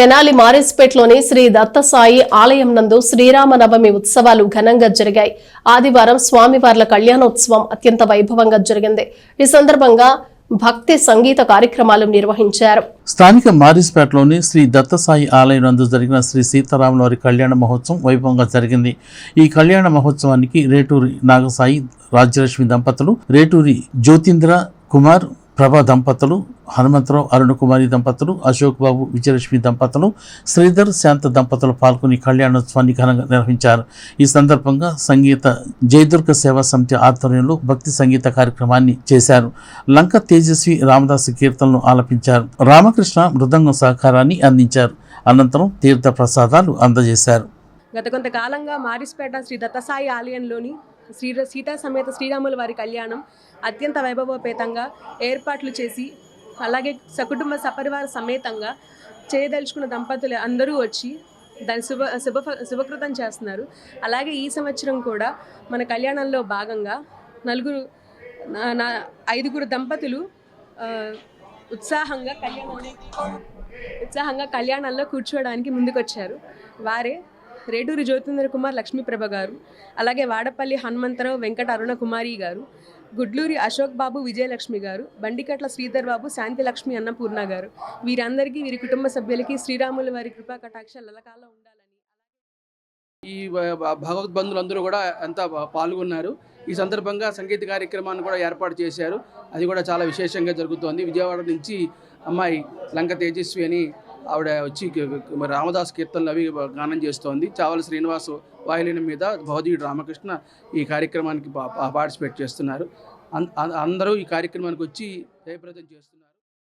తెనాలి మారేస్పేట్లోని శ్రీ దత్తసాయి ఆలయం నందు శ్రీరామనవమి ఉత్సవాలు ఘనంగా జరిగాయి. ఆదివారం స్వామివార్ల కళ్యాణోత్సవం అత్యంత వైభవంగా జరిగింది. ఈ సందర్భంగా భక్తి సంగీత కార్యక్రమాలు నిర్వహించారు. స్థానిక మారిస్పేటలోని శ్రీ దత్తసాయి ఆలయం నందు జరిగిన శ్రీ సీతారాముల వారి కళ్యాణ మహోత్సవం వైభవంగా జరిగింది. ఈ కళ్యాణ మహోత్సవానికి రేటూరి నాగసాయి రాజ్యలక్ష్మి దంపతులు రేటూరి జ్యోతింద్ర కుమార్ ప్రభా దంపతులు హనుమంతరావు అరుణ కుమారి దంపతులు అశోక్ బాబు విజయలక్ష్మి దంపతులు శ్రీధర్ శాంత దంపతులు పాల్గొని కళ్యాణోత్సవాన్ని ఘనంగా నిర్వహించారు. ఈ సందర్భంగా సంగీత జయదుర్గ సేవా సమితి ఆధ్వర్యంలో భక్తి సంగీత కార్యక్రమాన్ని చేశారు. లంక తేజస్వి రామదాసు కీర్తనలు ఆలపించారు. రామకృష్ణ మృదంగం సహకారాన్ని అందించారు. అనంతరం తీర్థ ప్రసాదాలు అందజేశారు. గత కొంతకాలంగా మారిస్పేట శ్రీ దత్తసాయి ఆలయంలోని శ్రీ సీతా సమేత శ్రీరాముల వారి కళ్యాణం అత్యంత వైభవోపేతంగా ఏర్పాట్లు చేసి అలాగే సకుటుంబ సపరివార సమేతంగా చేయదలుచుకున్న దంపతులు అందరూ వచ్చి దాని శుభ శుభ శుభకృతం చేస్తున్నారు. అలాగే ఈ సంవత్సరం కూడా మన కళ్యాణంలో భాగంగా నలుగురు నా- ఐదుగురు దంపతులు ఉత్సాహంగా కళ్యాణంలో ఉత్సాహంగా కళ్యాణంలో కూర్చోవడానికి ముందుకొచ్చారు. వారే రేటూరి జ్యోతింద్ర కుమార్ లక్ష్మీప్రభ గారు అలాగే వాడపల్లి హనుమంతరావు వెంకట అరుణ కుమారి గారు గుడ్లూరి అశోక్ బాబు విజయలక్ష్మి గారు బండికట్ల శ్రీధర్ బాబు శాంతి లక్ష్మి అన్నపూర్ణ గారు. వీరందరికీ వీరి కుటుంబ సభ్యులకి శ్రీరాముల వారి కృపా కటాక్షాలు ఎల్లకాలం ఉండాలని. ఈ భ- భ- భగవద్ బంధువులందరూ కూడా ఎంత పాల్గొన్నారు. ఈ సందర్భంగా సంగీత కార్యక్రమాన్ని కూడా ఏర్పాటు చేశారు. అది కూడా చాలా విశేషంగా జరుగుతోంది. విజయవాడ నుంచి అమ్మాయి లంక తేజస్వి అని ఆవిడ వచ్చి మరి రామదాస్ కీర్తనలు అవి గానం చేస్తోంది. చావల శ్రీనివాస్ వాయులిన మీద భవదీయుడు రామకృష్ణ ఈ కార్యక్రమానికి పా- పార్టిసిపేట్ చేస్తున్నారు. అందరూ ఈ కార్యక్రమానికి వచ్చి జయప్రదం చేస్తున్నారు.